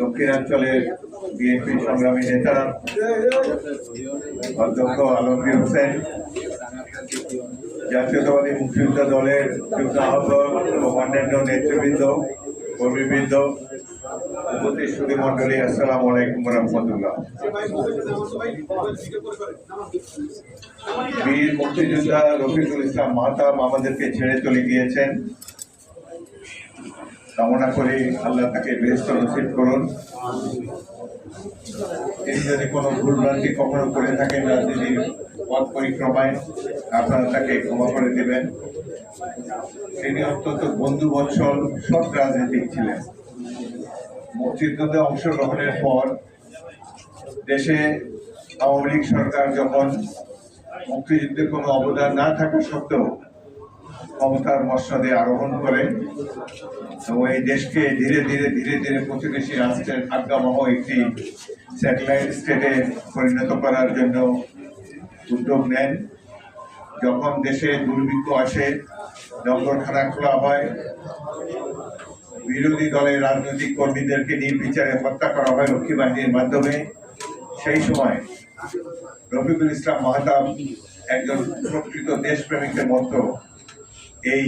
দক্ষিণাঞ্চলের বিএনপি সংগ্রামী নেতা অধ্যক্ষ আলমগীর হোসেন, জাতীয়তাবাদী মুক্তিযোদ্ধা দলের যুগ্ম আহ্বায়ক এবং অন্যান্য নেতৃবৃন্দ, কর্মীবৃন্দ সুদী মন্ডলী আসসালামু আলাইকুম রহমতুল্লাহ বীর মুক্তিযোদ্ধা রফিকুল ইসলাম মাহতাব আমাদেরকে ছেড়ে চলে গিয়েছেন। কামনা করি আল্লাহ তাকে বেহস্ত নসিব করুন। তিনি যদি কোনো ভুলভ্রান্তি কখনো করে থাকেন রাজনীতির পথ পরিক্রমায়, আপনারা তাকে ক্ষমা করে দেবেন। তিনি অত্যন্ত বন্ধু বৎসল সব রাজনীতিক ছিলেন। মুক্তিযুদ্ধে অংশগ্রহণের পর দেশে আওয়ামী লীগ সরকার যখন মুক্তিযুদ্ধে কোনো অবদান না থাকা সত্ত্বেও ক্ষমতার মসনদে আরোহণ করে। এবং এই দেশকে ধীরে ধীরে ধীরে ধীরে প্রতিবেশী রাষ্ট্রের আজ্ঞাবহ একটি স্যাটেলাইট স্টেটে পরিণত করার জন্য উদ্যোগ নেন। যখন দেশে দুর্ভিক্ষ আসে জঙ্গলখানা খোলা হয়, বিরোধী দলের রাজনৈতিক কর্মীদেরকে নির্বিচারে হত্যা করা হয় রক্ষী বাহিনীর মাধ্যমে। সেই সময় রফিকুল ইসলাম মাহতাব একজন প্রকৃত দেশপ্রেমিকের মতো এই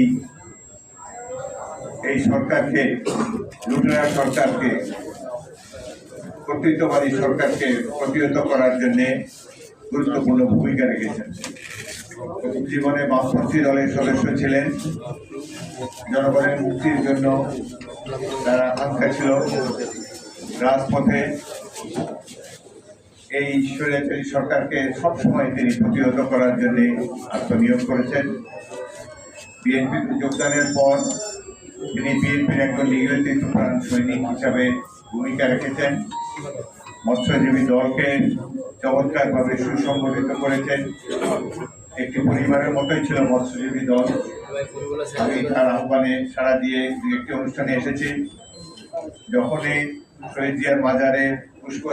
এই সরকারকে লুটেরা সরকারকে, কর্তৃত্ববাদী সরকারকে প্রতিহত করার জন্যে গুরুত্বপূর্ণ ভূমিকা রেখেছেন। জীবনে বামপন্থী দলের সদস্য ছিলেন। জনগণের মুক্তির জন্য তারা আকাঙ্ক্ষা ছিল রাজপথে। এই সরকারকে সবসময় তিনি প্রতিহত করার জন্য আত্মনিয়োগ করেছেন। বিএনপিতে যোগদানের পর তিনি বিএনপির একজন নিয়োজিত প্রাণ সৈনিক হিসাবে ভূমিকা রেখেছেন। মৎস্যজীবী দলকে চমৎকারভাবে সুসংগঠিত করেছেন। একটি পরিবারের মতোই ছিল মৎস্যজীবী দল। আমি তার আহ্বানে সাড়া দিয়ে একটি অনুষ্ঠানে এসেছি। যখনই শহীদ জিয়ার মাজারে পুষ্প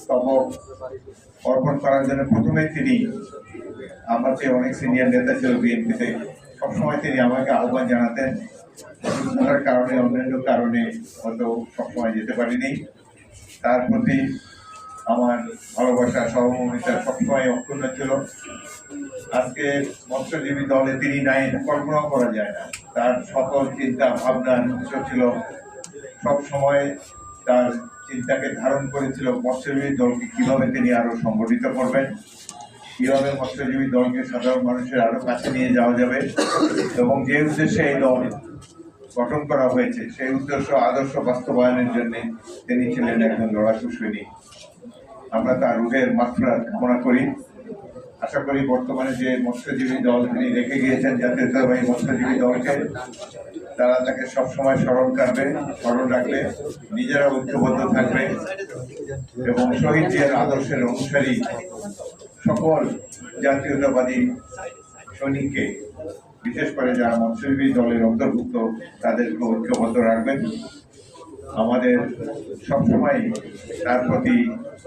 স্তবক অর্পণ করার জন্য প্রথমে তিনি আমার যে অনেক সিনিয়র নেতা ছিল বিএনপিতে সবসময় তিনি আমাকে আহ্বান জানাতেন, অসুস্থতার কারণে, অন্যান্য কারণে হয়তো সবসময় যেতে পারিনি। তার প্রতি আমার ভালোবাসা, সহমর্মিতা সবসময় অক্ষুণ্ণ ছিল। আজকে মৎস্যজীবী দলে তিনি নাই কল্পনাও করা যায় না। তার সকল চিন্তা, ভাবনা উৎস ছিল। সব সময় তার চিন্তাকে ধারণ করেছিল মৎস্যজীবী দলকে কীভাবে তিনি আরও সংগঠিত করবেন। কীভাবে মৎস্যজীবী দলকে সাধারণ মানুষের আরও কাছে নিয়ে যাওয়া যাবে এবং যে উদ্দেশ্যে এই দল গঠন করা হয়েছে, সেই উদ্দেশ্য আদর্শ বাস্তবায়নের জন্য তিনি ছিলেন একজন লড়াকু সৈনিক। আমরা তার রুহের মাত্রা কামনা করি। আশা করি বর্তমানে যে মৎস্যজীবী দল তিনি রেখে গিয়েছেন জাতীয়তাবাহী মৎস্যজীবী দলকে, তারা তাকে সবসময় স্মরণ করবে, স্মরণ রাখবে, নিজেরা ঐক্যবদ্ধ থাকবে এবং শহীদ জিয়ার আদর্শের অনুসারী সকল জাতীয়তাবাদী সৈনিককে, বিশেষ করে যারা মৎস্যজীবী দলের অন্তর্ভুক্ত, তাদেরকে ঐক্যবদ্ধ রাখবেন। আমাদের সবসময় তার প্রতি,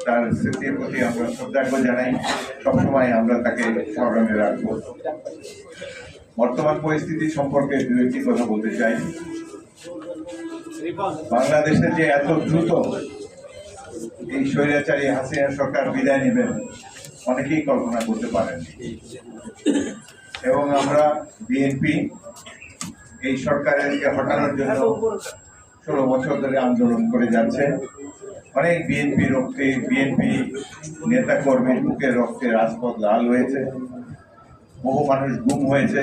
তার স্মৃতির প্রতি আমরা শ্রদ্ধার্ঘ জানাই, সবসময় আমরা তাকে স্মরণে রাখব। বর্তমান পরিস্থিতি সম্পর্কে দু একটি কথা বলতে চাই। বাংলাদেশে যে এত দ্রুত এই স্বৈরাচারী হাসিনা সরকার বিদায় নেবেন অনেকেই কল্পনা করতে পারেন এবং আমরা বিএনপি এই সরকারকে হটানোর জন্য ষোলো বছর ধরে আন্দোলন করে যাচ্ছে। অনেক বিএনপি রক্তে বিএনপি নেতা কর্মীর বুকের রক্তে রাজপথ লাল হয়েছে। বহু মানুষ গুম হয়েছে।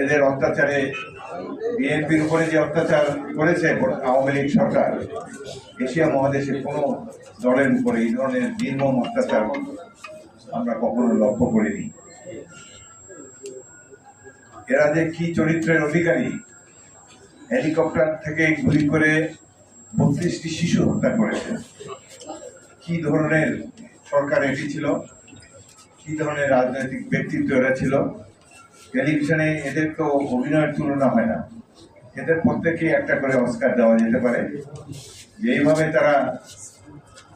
এদের অত্যাচারে, বিএনপির উপরে যে অত্যাচার করেছে আওয়ামী লীগ সরকার, এশিয়া মহাদেশে কোনো দলের উপরে এই ধরনের নির্মম অত্যাচার আমরা কখনো লক্ষ্য করিনি। এরা যে কি চরিত্রের অধিকারী? হেলিকপ্টার থেকে গুলি করে বত্রিশটি শিশু হত্যা করেছে। কি ধরনের সরকার এটি ছিল? কি ধরনের রাজনৈতিক ব্যক্তিত্ব এরা ছিল? টেলিভিশনে এদের তো অভিনয়ের তুলনা হয় না। এদের প্রত্যেকেই একটা করে অস্কার দেওয়া যেতে পারে। যে এইভাবে তারা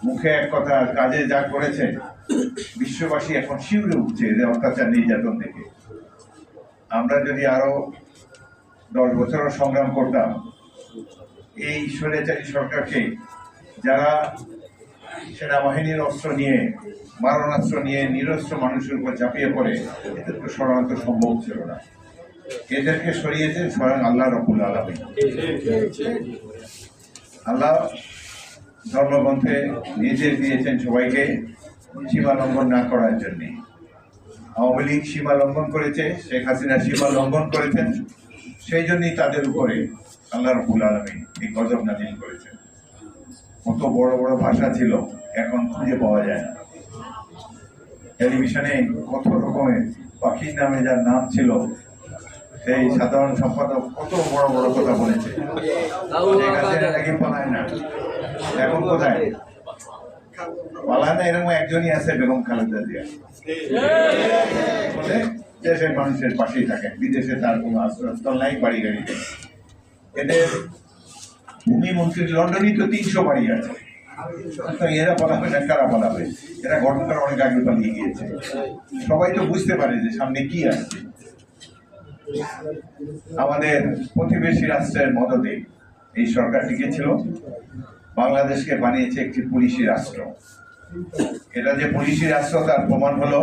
মুখে এক কথা কাজে যা করেছে, বিশ্ববাসী এখন শিউরে উঠছে এদের অত্যাচার নির্যাতন থেকে আমরা যদি আরও দশ বছরও সংগ্রাম করতাম, এই স্বৈরাচারী সরকারকে যারা সেনাবাহিনীর অস্ত্র নিয়ে, মারণাস্ত্র নিয়ে নিরস্ত্র মানুষের উপর ঝাঁপিয়ে পড়ে সরানো তো সম্ভব ছিল না। এদেরকে সরিয়েছেন স্বয়ং আল্লাহ রকুল আলমী আল্লাহ ধর্মগ্রন্থে নির্দেশ দিয়েছেন সবাইকে সীমা লঙ্ঘন না করার জন্য। আওয়ামী লীগ সীমা লঙ্ঘন করেছে, শেখ হাসিনা সীমা লঙ্ঘন করেছেন, সেই জন্যই তাদের উপরে আল্লাহ রবুল আলমী এই গজব নাজিল করেছেন। কত বড় বড় ভাষা ছিল, এখন খুঁজে পাওয়া যায় না। টেলিভিশনে কত রকমের পাখির নামে যার নাম ছিল, সেই সাধারণ সম্পাদক কত বড় বড় কথা বলেছে। না। এখন কোথায়? পালায় না, এরকম একজনই আছে, বেগম খালেদা জিয়া। দেশের মানুষের পাশেই থাকেন বিদেশে তার কোনো আশ্রয়স্থল নাই, বাড়ি গাড়ি এদের ভূমি মন্ত্রীর লন্ডনই তো তিনশো বাড়ি আছে। এরা পালাবে না, কারা পালাবে এরা ঘটনার অনেক আগে পালিয়ে গিয়েছে। সবাই তো বুঝতে পারে যে সামনে কি আসছে আমাদের প্রতিবেশী রাষ্ট্রের মদতে এই সরকার টিকেছিল। বাংলাদেশকে বানিয়েছে একটি পুলিশি রাষ্ট্র। এটা যে পুলিশি রাষ্ট্র, তার প্রমাণ হলো